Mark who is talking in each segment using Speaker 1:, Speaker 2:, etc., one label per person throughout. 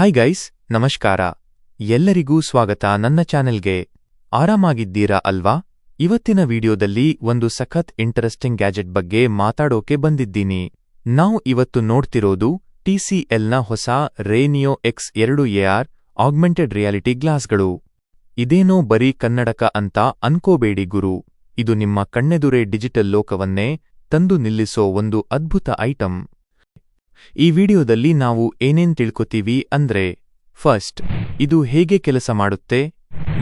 Speaker 1: Hi guys ನಮಸ್ಕಾರ. ಎಲ್ಲರಿಗೂ ಸ್ವಾಗತ ನನ್ನ ಚಾನೆಲ್ಗೆ. ಆರಾಮಾಗಿದ್ದೀರಾ ಅಲ್ವಾ? ಇವತ್ತಿನ ವಿಡಿಯೋದಲ್ಲಿ ಒಂದು ಸಖತ್ ಇಂಟರೆಸ್ಟಿಂಗ್ ಗ್ಯಾಜೆಟ್ ಬಗ್ಗೆ ಮಾತಾಡೋಕೆ ಬಂದಿದ್ದೀನಿ. ನಾವು ಇವತ್ತು ನೋಡ್ತಿರೋದು ಟಿಸಿಎಲ್ನ ಹೊಸ ರೇನಿಯೋ ಎಕ್ಸ್ ಎರಡು ಎಆರ್ ಆಗ್ಮೆಂಟೆಡ್ ರಿಯಾಲಿಟಿ ಗ್ಲಾಸ್ಗಳು ಇದೇನೋ ಬರೀ ಕನ್ನಡಕ ಅಂತ ಅನ್ಕೋಬೇಡಿ ಗುರು. ಇದು ನಿಮ್ಮ ಕಣ್ಣೆದುರೇ ಡಿಜಿಟಲ್ ಲೋಕವನ್ನೇ ತಂದು ನಿಲ್ಲಿಸೋ ಒಂದು ಅದ್ಭುತ ಐಟಂ ಈ ವಿಡಿಯೋದಲ್ಲಿ ನಾವು ಏನೇನ್ ತಿಳ್ಕೊತೀವಿ ಅಂದ್ರೆ ಫಸ್ಟ್ ಇದು ಹೇಗೆ ಕೆಲಸ ಮಾಡುತ್ತೆ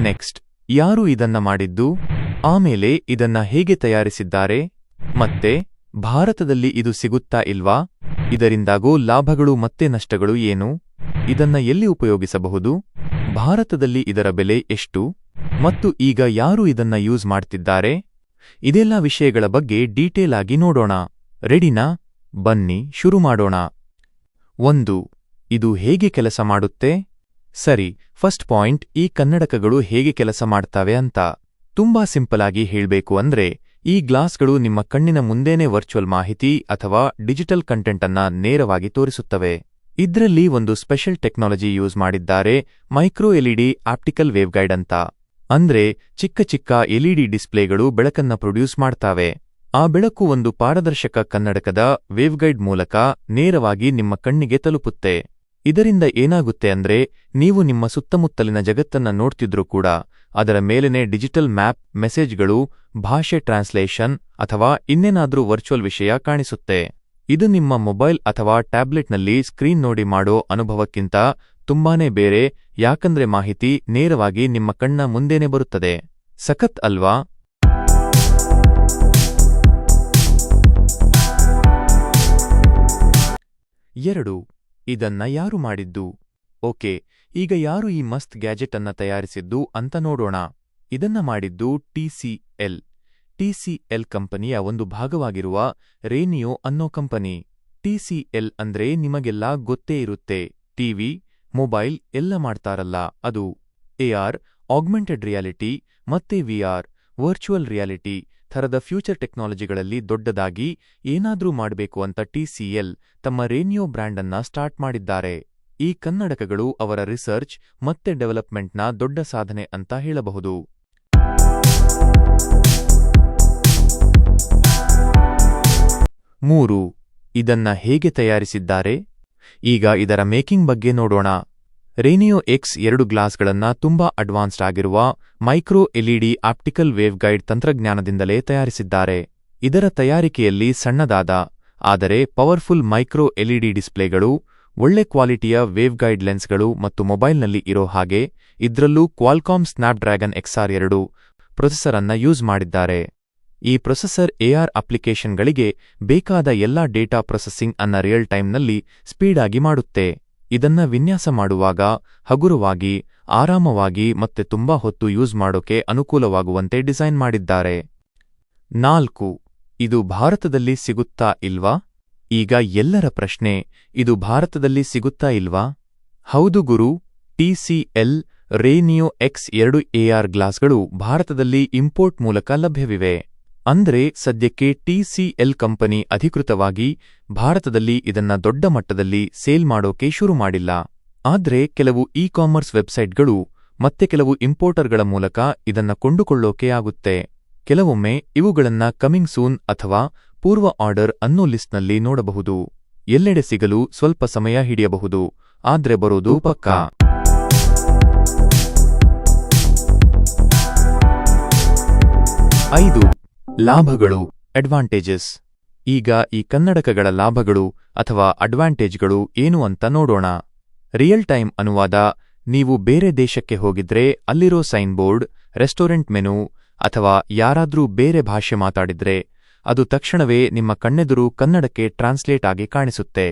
Speaker 1: ನೆಕ್ಸ್ಟ್ ಯಾರು ಇದನ್ನ ಮಾಡಿದ್ದು, ಆಮೇಲೆ ಇದನ್ನ ಹೇಗೆ ತಯಾರಿಸಿದ್ದಾರೆ, ಮತ್ತೆ, ಭಾರತದಲ್ಲಿ ಇದು ಸಿಗುತ್ತಾ ಇಲ್ವಾ, ಇದರಿಂದಾಗೋ ಲಾಭಗಳು ಮತ್ತೆ ನಷ್ಟಗಳು ಏನು, ಇದನ್ನ ಎಲ್ಲಿ ಉಪಯೋಗಿಸಬಹುದು, ಭಾರತದಲ್ಲಿ ಇದರ ಬೆಲೆ ಎಷ್ಟು, ಮತ್ತು ಈಗ ಯಾರು ಇದನ್ನ ಯೂಸ್ ಮಾಡ್ತಿದ್ದಾರೆ, ಇದೆಲ್ಲ ವಿಷಯಗಳ ಬಗ್ಗೆ ಡೀಟೇಲ್ ಆಗಿ ನೋಡೋಣ. ರೆಡಿನಾ ಬನ್ನಿ ಶುರು ಮಾಡೋಣ. ಒಂದು, ಇದು ಹೇಗೆ ಕೆಲಸ ಮಾಡುತ್ತೆ? ಸರಿ, ಫಸ್ಟ್ ಪಾಯಿಂಟ್, ಈ ಕನ್ನಡಕಗಳು ಹೇಗೆ ಕೆಲಸ ಮಾಡ್ತಾವೆ ಅಂತ. ತುಂಬಾ ಸಿಂಪಲ್ ಆಗಿ ಹೇಳಬೇಕು ಅಂದ್ರೆ, ಈ ಗ್ಲಾಸ್ಗಳು ನಿಮ್ಮ ಕಣ್ಣಿನ ಮುಂದೇನೆ ವರ್ಚುವಲ್ ಮಾಹಿತಿ ಅಥವಾ ಡಿಜಿಟಲ್ ಕಂಟೆಂಟ್ ಅನ್ನ ನೇರವಾಗಿ ತೋರಿಸುತ್ತವೆ. ಇದ್ರಲ್ಲಿ ಒಂದು ಸ್ಪೆಷಲ್ ಟೆಕ್ನಾಲಜಿ ಯೂಸ್ ಮಾಡಿದ್ದಾರೆ, ಮೈಕ್ರೋ ಎಲ್ಇಡಿ ಆಪ್ಟಿಕಲ್ ವೇವ್ಗೈಡ್ ಅಂತ. ಅಂದ್ರೆ, ಚಿಕ್ಕ ಚಿಕ್ಕ ಎಲ್ಇಡಿ ಡಿಸ್ಪ್ಲೇಗಳು ಬೆಳಕನ್ನ ಪ್ರೊಡ್ಯೂಸ್ ಮಾಡ್ತಾವೆ. ಆ ಬೆಳಕು ಒಂದು ಪಾರದರ್ಶಕ ಕನ್ನಡಕದ ವೇವ್ಗೈಡ್ ಮೂಲಕ ನೇರವಾಗಿ ನಿಮ್ಮ ಕಣ್ಣಿಗೆ ತಲುಪುತ್ತೆ. ಇದರಿಂದ ಏನಾಗುತ್ತೆ ಅಂದ್ರೆ, ನೀವು ನಿಮ್ಮ ಸುತ್ತಮುತ್ತಲಿನ ಜಗತ್ತನ್ನ ನೋಡ್ತಿದ್ರೂ ಕೂಡ, ಅದರ ಮೇಲೆನೇ ಡಿಜಿಟಲ್ ಮ್ಯಾಪ್, ಮೆಸೇಜ್ಗಳು, ಭಾಷೆ ಟ್ರಾನ್ಸ್ಲೇಷನ್ ಅಥವಾ ಇನ್ನೇನಾದ್ರೂ ವರ್ಚುವಲ್ ವಿಷಯ ಕಾಣಿಸುತ್ತೆ. ಇದು ನಿಮ್ಮ ಮೊಬೈಲ್ ಅಥವಾ ಟ್ಯಾಬ್ಲೆಟ್ನಲ್ಲಿ ಸ್ಕ್ರೀನ್ ನೋಡಿ ಮಾಡೋ ಅನುಭವಕ್ಕಿಂತ ತುಂಬಾನೇ ಬೇರೆ, ಯಾಕಂದ್ರೆ ಮಾಹಿತಿ ನೇರವಾಗಿ ನಿಮ್ಮ ಕಣ್ಣ ಮುಂದೇನೆ ಬರುತ್ತದೆ. ಸಖತ್ ಅಲ್ವಾ? ಎರಡು, ಇದನ್ನ ಯಾರು ಮಾಡಿದ್ದು? ಓಕೆ, ಈಗ ಯಾರು ಈ ಮಸ್ತ್ ಗ್ಯಾಜೆಟ್ ಅನ್ನ ತಯಾರಿಸಿದ್ದು ಅಂತ ನೋಡೋಣ. ಇದನ್ನ ಮಾಡಿದ್ದು ಟಿಸಿಎಲ್ ಟಿಸಿಎಲ್ ಕಂಪನಿಯ ಒಂದು ಭಾಗವಾಗಿರುವ ರೇನಿಯೋ ಅನ್ನೋ ಕಂಪನಿ. ಟಿಸಿಎಲ್ ಅಂದ್ರೆ ನಿಮಗೆಲ್ಲ ಗೊತ್ತೇ ಇರುತ್ತೆ. ಟಿವಿ ಮೊಬೈಲ್ ಎಲ್ಲ ಮಾಡ್ತಾರಲ್ಲ, ಅದು ಎಆರ್ ಆಗ್ಮೆಂಟೆಡ್ ರಿಯಾಲಿಟಿ ಮತ್ತೆ ವಿಆರ್ ವರ್ಚುವಲ್ ರಿಯಾಲಿಟಿ ಥರದ ಫ್ಯೂಚರ್ ಟೆಕ್ನಾಲಜಿಗಳಲ್ಲಿ ದೊಡ್ಡದಾಗಿ ಏನಾದ್ರೂ ಮಾಡಬೇಕು ಅಂತ ಟಿಸಿಎಲ್ ತಮ್ಮ ರೇನಿಯೋ ಬ್ರ್ಯಾಂಡ್ ಸ್ಟಾರ್ಟ್ ಮಾಡಿದ್ದಾರೆ. ಈ ಕನ್ನಡಕಗಳು ಅವರ ರಿಸರ್ಚ್ ಮತ್ತೆ ಡೆವಲಪ್ಮೆಂಟ್ನ ದೊಡ್ಡ ಸಾಧನೆ ಅಂತ ಹೇಳಬಹುದು. ಮೂರು, ಇದನ್ನ ಹೇಗೆ ತಯಾರಿಸಿದ್ದಾರೆ? ಈಗ ಇದರ ಮೇಕಿಂಗ್ ಬಗ್ಗೆ ನೋಡೋಣ. ರೇನಿಯೋ ಎಕ್ಸ್ ಎರಡು ಗ್ಲಾಸ್ಗಳನ್ನ ತುಂಬಾ ಅಡ್ವಾನ್ಸ್ಡ್ ಆಗಿರುವ ಮೈಕ್ರೋ ಎಲ್ಇಡಿ ಆಪ್ಟಿಕಲ್ ವೇವ್ಗೈಡ್ ತಂತ್ರಜ್ಞಾನದಿಂದಲೇ ತಯಾರಿಸಿದ್ದಾರೆ. ಇದರ ತಯಾರಿಕೆಯಲ್ಲಿ ಸಣ್ಣದಾದ, ಆದರೆ ಪವರ್ಫುಲ್ ಮೈಕ್ರೋ ಎಲ್ಇಡಿ ಡಿಸ್ಪ್ಲೇಗಳು, ಒಳ್ಳೆ ಕ್ವಾಲಿಟಿಯ ವೇವ್ಗೈಡ್ ಲೆನ್ಸ್ಗಳು ಮತ್ತು ಮೊಬೈಲ್ನಲ್ಲಿ ಇರೋ ಹಾಗೆ ಇದ್ರಲ್ಲೂ ಕ್ವಾಲ್ಕಾಮ್ ಸ್ನ್ಯಾಪ್ಡ್ರ್ಯಾಗನ್ ಎಕ್ಸ್ಆರ್ ಎರಡು ಪ್ರೊಸೆಸರ್ ಅನ್ನ ಯೂಸ್ ಮಾಡಿದ್ದಾರೆ. ಈ ಪ್ರೊಸೆಸರ್ ಎಆರ್ ಅಪ್ಲಿಕೇಶನ್ಗಳಿಗೆ ಬೇಕಾದ ಎಲ್ಲಾ ಡೇಟಾ ಪ್ರೊಸೆಸಿಂಗ್ ಅನ್ನ ರಿಯಲ್ ಟೈಮ್ನಲ್ಲಿ ಸ್ಪೀಡಾಗಿ ಮಾಡುತ್ತೆ. ಇದನ್ನ ವಿನ್ಯಾಸ ಮಾಡುವಾಗ ಹಗುರವಾಗಿ, ಆರಾಮವಾಗಿ ಮತ್ತೆ ತುಂಬಾ ಹೊತ್ತು ಯೂಸ್ ಮಾಡೋಕೆ ಅನುಕೂಲವಾಗುವಂತೆ ಡಿಸೈನ್ ಮಾಡಿದ್ದಾರೆ. ನಾಲ್ಕು, ಇದು ಭಾರತದಲ್ಲಿ ಸಿಗುತ್ತಾ ಇಲ್ವಾ? ಈಗ ಎಲ್ಲರ ಪ್ರಶ್ನೆ, ಇದು ಭಾರತದಲ್ಲಿ ಸಿಗುತ್ತಾ ಇಲ್ವಾ? ಹೌದು ಗುರು ಟಿಸಿಎಲ್ ರೇನಿಯೋ ಎಕ್ಸ್ ಎರಡು ಎಆರ್ ಗ್ಲಾಸ್ಗಳು ಭಾರತದಲ್ಲಿ ಇಂಪೋರ್ಟ್ ಮೂಲಕ ಲಭ್ಯವಿವೆ. ಅಂದ್ರೆ ಸದ್ಯಕ್ಕೆ ಟಿಸಿಎಲ್ ಕಂಪನಿ ಅಧಿಕೃತವಾಗಿ ಭಾರತದಲ್ಲಿ ಇದನ್ನ ದೊಡ್ಡ ಮಟ್ಟದಲ್ಲಿ ಸೇಲ್ ಮಾಡೋಕೆ ಶುರು ಮಾಡಿಲ್ಲ. ಆದ್ರೆ ಕೆಲವು ಇ ಕಾಮರ್ಸ್ ವೆಬ್ಸೈಟ್ಗಳು ಮತ್ತೆ ಕೆಲವು ಇಂಪೋರ್ಟರ್ಗಳ ಮೂಲಕ ಇದನ್ನ ಕೊಂಡುಕೊಳ್ಳೋಕೆ ಆಗುತ್ತೆ. ಕೆಲವೊಮ್ಮೆ ಇವುಗಳನ್ನ ಕಮಿಂಗ್ ಸೂನ್ ಅಥವಾ ಪೂರ್ವ ಆರ್ಡರ್ ಅನ್ನೋ ಲಿಸ್ಟ್ನಲ್ಲಿ ನೋಡಬಹುದು. ಎಲ್ಲೆಡೆ ಸಿಗಲು ಸ್ವಲ್ಪ ಸಮಯ ಹಿಡಿಯಬಹುದು. ಆದ್ರೆ ಬರೋದು ಪಕ್ಕ. ಐದು ಲಾಭಗಳು. ಅಡ್ವಾಂಟೇಜಸ್ ಈಗ ಈ ಕನ್ನಡಕಗಳ ಲಾಭಗಳು ಅಥವಾ ಅಡ್ವಾಂಟೇಜ್ಗಳು ಏನು ಅಂತ ನೋಡೋಣ. ರಿಯಲ್ ಟೈಮ್ ಅನುವಾದ, ನೀವು ಬೇರೆ ದೇಶಕ್ಕೆ ಹೋಗಿದ್ರೆ ಅಲ್ಲಿರೋ ಸೈನ್ ಬೋರ್ಡ್ ರೆಸ್ಟೋರೆಂಟ್ ಮೆನು ಅಥವಾ ಯಾರಾದ್ರೂ ಬೇರೆ ಭಾಷೆ ಮಾತಾಡಿದ್ರೆ, ಅದು ತಕ್ಷಣವೇ ನಿಮ್ಮ ಕಣ್ಣೆದುರು ಕನ್ನಡಕ್ಕೆ ಟ್ರಾನ್ಸ್ಲೇಟ್ ಆಗಿ ಕಾಣಿಸುತ್ತೆ.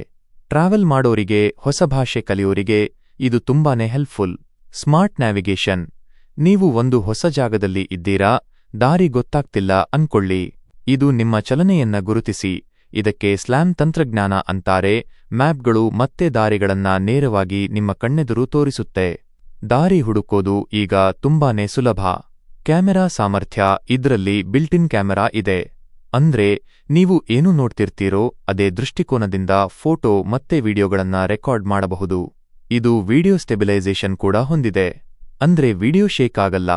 Speaker 1: ಟ್ರಾವೆಲ್ ಮಾಡೋರಿಗೆ, ಹೊಸ ಭಾಷೆ ಕಲಿಯೋರಿಗೆ ಇದು ತುಂಬಾನೇ ಹೆಲ್ಪ್ಫುಲ್ ಸ್ಮಾರ್ಟ್ ನ್ಯಾವಿಗೇಷನ್ ನೀವು ಒಂದು ಹೊಸ ಜಾಗದಲ್ಲಿ ಇದ್ದೀರಾ ದಾರಿ ಗೊತ್ತಾಗ್ತಿಲ್ಲ ಅನ್ಕೊಳ್ಳಿ. ಇದು ನಿಮ್ಮ ಚಲನೆಯನ್ನ ಗುರುತಿಸಿ. ಇದಕ್ಕೆ ಸ್ಲ್ಯಾಮ್ ತಂತ್ರಜ್ಞಾನ ಅಂತಾರೆ. ಮ್ಯಾಪ್ಗಳು ಮತ್ತೆ ದಾರಿಗಳನ್ನ ನೇರವಾಗಿ ನಿಮ್ಮ ಕಣ್ಣೆದುರು ತೋರಿಸುತ್ತೆ. ದಾರಿ ಹುಡುಕೋದು ಈಗ ತುಂಬಾನೇ ಸುಲಭ. ಕ್ಯಾಮೆರಾ ಸಾಮರ್ಥ್ಯ ಇದ್ರಲ್ಲಿ ಬಿಲ್ಟಿನ್ ಕ್ಯಾಮೆರಾ ಇದೆ. ಅಂದ್ರೆ, ನೀವು ಏನು ನೋಡ್ತಿರ್ತೀರೋ ಅದೇ ದೃಷ್ಟಿಕೋನದಿಂದ ಫೋಟೋ ಮತ್ತೆ ವಿಡಿಯೋಗಳನ್ನ ರೆಕಾರ್ಡ್ ಮಾಡಬಹುದು. ಇದು ವಿಡಿಯೋ ಸ್ಟೆಬಿಲೈಸೇಷನ್ ಕೂಡ ಹೊಂದಿದೆ. ಅಂದ್ರೆ ವಿಡಿಯೋ ಶೇಕ್ ಆಗಲ್ಲ.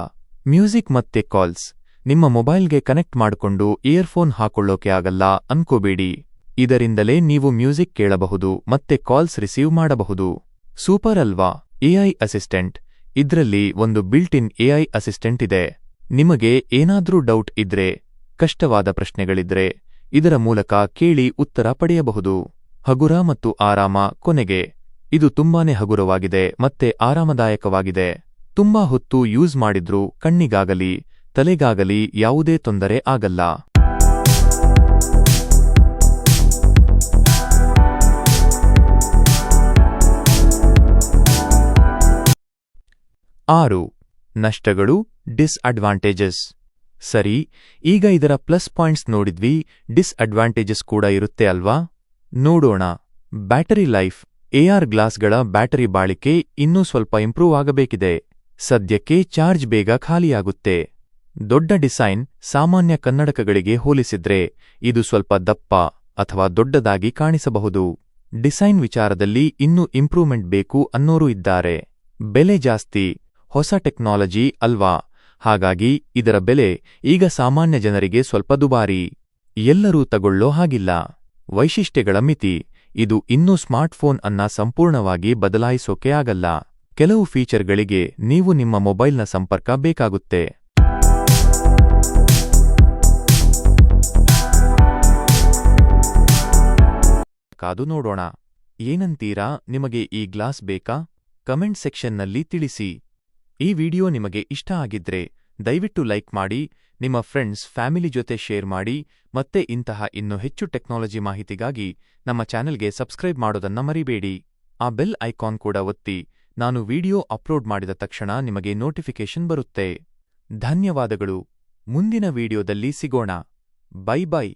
Speaker 1: ಮ್ಯೂಸಿಕ್ ಮತ್ತೆ ಕಾಲ್ಸ್. ನಿಮ್ಮ ಮೊಬೈಲ್ಗೆ ಕನೆಕ್ಟ್ ಮಾಡಿಕೊಂಡು ಇಯರ್ಫೋನ್ ಹಾಕೊಳ್ಳೋಕೆ ಆಗಲ್ಲ ಅನ್ಕೋಬೇಡಿ. ಇದರಿಂದಲೇ ನೀವು ಮ್ಯೂಸಿಕ್ ಕೇಳಬಹುದು ಮತ್ತೆ ಕಾಲ್ಸ್ ರಿಸೀವ್ ಮಾಡಬಹುದು. ಸೂಪರ್ ಅಲ್ವಾ? AI assistant. ಇದ್ರಲ್ಲಿ ಒಂದು ಬಿಲ್ಟ್ ಇನ್ ಎಐ ಅಸಿಸ್ಟೆಂಟ್ ಇದೆ. ನಿಮಗೆ ಏನಾದ್ರೂ ಡೌಟ್ ಇದ್ರೆ, ಕಷ್ಟವಾದ ಪ್ರಶ್ನೆಗಳಿದ್ರೆ, ಇದರ ಮೂಲಕ ಕೇಳಿ ಉತ್ತರ ಪಡೆಯಬಹುದು. ಹಗುರ ಮತ್ತು ಆರಾಮ ಕೊನೆಗೆ. ಇದು ತುಂಬಾನೇ ಹಗುರವಾಗಿದೆ ಮತ್ತೆ ಆರಾಮದಾಯಕವಾಗಿದೆ. ತುಂಬಾ ಹೊತ್ತು ಯೂಸ್ ಮಾಡಿದ್ರೂ ಕಣ್ಣಿಗಾಗಲಿ ತಲೆಗಾಗಲಿ ಯಾವುದೇ ತೊಂದರೆ ಆಗಲ್ಲ. ಆರು, ನಷ್ಟಗಳು ಡಿಸ್ಅಡ್ವಾಂಟೇಜಸ್ ಸರಿ, ಈಗ ಇದರ ಪ್ಲಸ್ ಪಾಯಿಂಟ್ಸ್ ನೋಡಿದ್ವಿ ಡಿಸ್ಅಡ್ವಾಂಟೇಜಸ್ ಕೂಡ ಇರುತ್ತೆ ಅಲ್ವಾ? ನೋಡೋಣ. ಬ್ಯಾಟರಿ ಲೈಫ್ ಎಆರ್ ಗ್ಲಾಸ್ಗಳ ಬ್ಯಾಟರಿ ಬಾಳಿಕೆ ಇನ್ನೂ ಸ್ವಲ್ಪ ಇಂಪ್ರೂವ್ ಆಗಬೇಕಿದೆ. ಸದ್ಯಕ್ಕೆ ಚಾರ್ಜ್ ಬೇಗ ಖಾಲಿಯಾಗುತ್ತೆ. ದೊಡ್ಡ ಡಿಸೈನ್ ಸಾಮಾನ್ಯ ಕನ್ನಡಕಗಳಿಗೆ ಹೋಲಿಸಿದ್ರೆ ಇದು ಸ್ವಲ್ಪ ದಪ್ಪ ಅಥವಾ ದೊಡ್ಡದಾಗಿ ಕಾಣಿಸಬಹುದು. ಡಿಸೈನ್ ವಿಚಾರದಲ್ಲಿ ಇನ್ನೂ ಇಂಪ್ರೂವ್ಮೆಂಟ್ ಬೇಕು ಅನ್ನೋರು ಇದ್ದಾರೆ. ಬೆಲೆ ಜಾಸ್ತಿ, ಹೊಸ ಟೆಕ್ನಾಲಜಿ ಅಲ್ವಾ? ಹಾಗಾಗಿ ಇದರ ಬೆಲೆ ಈಗ ಸಾಮಾನ್ಯ ಜನರಿಗೆ ಸ್ವಲ್ಪ ದುಬಾರಿ. ಎಲ್ಲರೂ ತಗೊಳ್ಳೋ ಹಾಗಿಲ್ಲ. ವೈಶಿಷ್ಟ್ಯಗಳ ಮಿತಿ, ಇದು ಇನ್ನೂ ಸ್ಮಾರ್ಟ್ಫೋನ್ ಅನ್ನ ಸಂಪೂರ್ಣವಾಗಿ ಬದಲಾಯಿಸೋಕೆ ಆಗಲ್ಲ. ಕೆಲವು ಫೀಚರ್ಗಳಿಗೆ ನೀವು ನಿಮ್ಮ ಮೊಬೈಲ್ನ ಸಂಪರ್ಕ ಬೇಕಾಗುತ್ತೆ. ಕಾದು ನೋಡೋಣ. ಏನಂತೀರಾ? ನಿಮಗೆ ಈ ಗ್ಲಾಸ್ ಬೇಕಾ? ಕಮೆಂಟ್ ಸೆಕ್ಷನ್ನಲ್ಲಿ ತಿಳಿಸಿ. ಈ ವಿಡಿಯೋ ನಿಮಗೆ ಇಷ್ಟ ಆಗಿದ್ರೆ ದಯವಿಟ್ಟು ಲೈಕ್ ಮಾಡಿ, ನಿಮ್ಮ ಫ್ರೆಂಡ್ಸ್, ಫ್ಯಾಮಿಲಿ ಜೊತೆ ಶೇರ್ ಮಾಡಿ, ಮತ್ತೆ ಇಂತಹ ಇನ್ನೂ ಹೆಚ್ಚು ಟೆಕ್ನಾಲಜಿ ಮಾಹಿತಿಗಾಗಿ ನಮ್ಮ ಚಾನೆಲ್ಗೆ ಸಬ್ಸ್ಕ್ರೈಬ್ ಮಾಡೋದನ್ನ ಮರಿಬೇಡಿ. ಆ ಬೆಲ್ ಐಕಾನ್ ಕೂಡ ಒತ್ತಿ, ನಾನು ವಿಡಿಯೋ ಅಪ್ಲೋಡ್ ಮಾಡಿದ ತಕ್ಷಣ ನಿಮಗೆ ನೋಟಿಫಿಕೇಶನ್ ಬರುತ್ತೆ. ಧನ್ಯವಾದಗಳು. ಮುಂದಿನ ವಿಡಿಯೋದಲ್ಲಿ ಸಿಗೋಣ. Bye bye.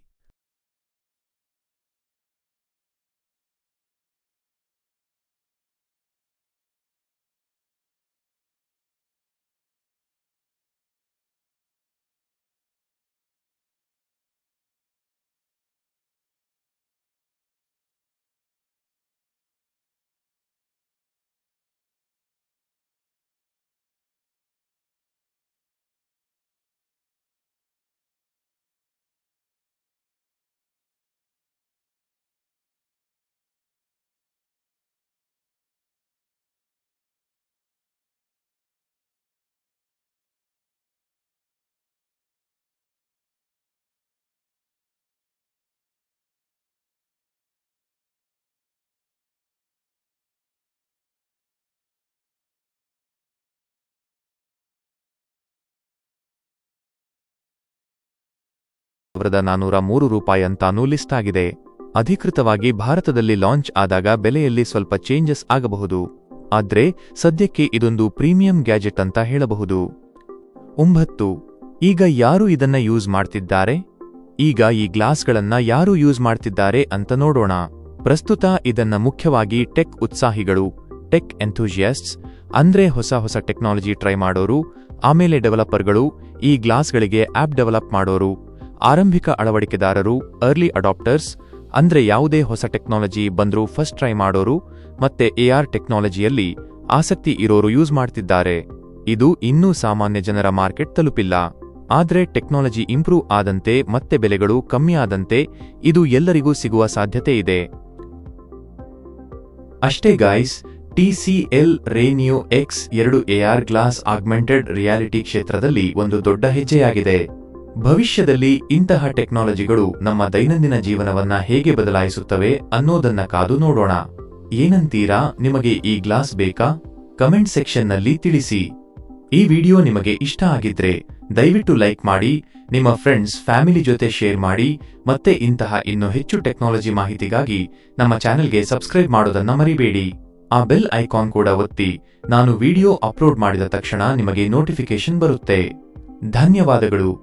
Speaker 1: ಸಾವಿರದ ನಾನೂರ ಮೂರು ರೂಪಾಯಿ ಅಂತಾನೂ ಲಿಸ್ಟ್ ಆಗಿದೆ. ಅಧಿಕೃತವಾಗಿ ಭಾರತದಲ್ಲಿ ಲಾಂಚ್ ಆದಾಗ ಬೆಲೆಯಲ್ಲಿ ಸ್ವಲ್ಪ ಚೇಂಜಸ್ ಆಗಬಹುದು. ಆದ್ರೆ, ಸದ್ಯಕ್ಕೆ ಇದೊಂದು ಪ್ರೀಮಿಯಂ ಗ್ಯಾಜೆಟ್ ಅಂತ ಹೇಳಬಹುದು. ಒಂಬತ್ತು. ಈಗ ಯಾರು ಇದನ್ನ ಯೂಸ್ ಮಾಡ್ತಿದ್ದಾರೆ? ಈಗ ಈ ಗ್ಲಾಸ್ಗಳನ್ನ ಯಾರು ಯೂಸ್ ಮಾಡ್ತಿದ್ದಾರೆ ಅಂತ ನೋಡೋಣ. ಪ್ರಸ್ತುತ ಇದನ್ನ ಮುಖ್ಯವಾಗಿ ಟೆಕ್ ಉತ್ಸಾಹಿಗಳು, ಟೆಕ್ ಎಂಥೂಜಿಯಸ್ಟ್ಸ್ ಅಂದ್ರೆ ಹೊಸ ಹೊಸ ಟೆಕ್ನಾಲಜಿ ಟ್ರೈ ಮಾಡೋರು, ಆಮೇಲೆ ಡೆವಲಪರ್ಗಳು, ಈ ಗ್ಲಾಸ್ಗಳಿಗೆ ಆಪ್ ಡೆವಲಪ್ ಮಾಡೋರು. ಆರಂಭಿಕ ಅಳವಡಿಕೆದಾರರು ಅರ್ಲಿ ಅಡಾಪ್ಟರ್ಸ್ ಅಂದ್ರೆ ಯಾವುದೇ ಹೊಸ ಟೆಕ್ನಾಲಜಿ ಬಂದರೂ ಫಸ್ಟ್ ಟ್ರೈ ಮಾಡೋರು ಮತ್ತೆ ಎಆರ್ ಟೆಕ್ನಾಲಜಿಯಲ್ಲಿ ಆಸಕ್ತಿ ಇರೋರು ಯೂಸ್ ಮಾಡ್ತಿದ್ದಾರೆ. ಇದು ಇನ್ನೂ ಸಾಮಾನ್ಯ ಜನರ ಮಾರ್ಕೆಟ್ ತಲುಪಿಲ್ಲ. ಆದ್ರೆ ಟೆಕ್ನಾಲಜಿ ಇಂಪ್ರೂವ್ ಆದಂತೆ ಮತ್ತೆ ಬೆಲೆಗಳು ಕಮ್ಮಿ ಆದಂತೆ ಇದು ಎಲ್ಲರಿಗೂ ಸಿಗುವ ಸಾಧ್ಯತೆ ಇದೆ. ಅಷ್ಟೇ ಗಾಯ್ಸ್ ಟಿಸಿಎಲ್ ರೇನಿಯೋ ಎಕ್ಸ್ ಎರಡು ಎಆರ್ ಗ್ಲಾಸ್ ಆಗ್ಮೆಂಟೆಡ್ ರಿಯಾಲಿಟಿ ಕ್ಷೇತ್ರದಲ್ಲಿ ಒಂದು ದೊಡ್ಡ ಹೆಜ್ಜೆಯಾಗಿದೆ. ಭವಿಷ್ಯದಲ್ಲಿ ಇಂತಹ ಟೆಕ್ನಾಲಜಿಗಳು ನಮ್ಮ ದೈನಂದಿನ ಜೀವನವನ್ನ ಹೇಗೆ ಬದಲಾಯಿಸುತ್ತವೆ ಅನ್ನೋದನ್ನ ಕಾದು ನೋಡೋಣ. ಏನಂತೀರಾ? ನಿಮಗೆ ಈ ಗ್ಲಾಸ್ ಬೇಕಾ? ಕಮೆಂಟ್ ಸೆಕ್ಷನ್ನಲ್ಲಿ ತಿಳಿಸಿ. ಈ ವಿಡಿಯೋ ನಿಮಗೆ ಇಷ್ಟ ಆಗಿದ್ರೆ ದಯವಿಟ್ಟು ಲೈಕ್ ಮಾಡಿ, ನಿಮ್ಮ ಫ್ರೆಂಡ್ಸ್, ಫ್ಯಾಮಿಲಿ ಜೊತೆ ಶೇರ್ ಮಾಡಿ, ಮತ್ತೆ ಇಂತಹ ಇನ್ನು ಹೆಚ್ಚು ಟೆಕ್ನಾಲಜಿ ಮಾಹಿತಿಗಾಗಿ ನಮ್ಮ ಚಾನೆಲ್ಗೆ ಸಬ್ಸ್ಕ್ರೈಬ್ ಮಾಡೋದನ್ನ ಮರಿಬೇಡಿ. ಆ ಬೆಲ್ ಐಕಾನ್ ಕೂಡ ಒತ್ತಿ, ನಾನು ವಿಡಿಯೋ ಅಪ್ಲೋಡ್ ಮಾಡಿದ ತಕ್ಷಣ ನಿಮಗೆ ನೋಟಿಫಿಕೇಶನ್ ಬರುತ್ತೆ. ಧನ್ಯವಾದಗಳು.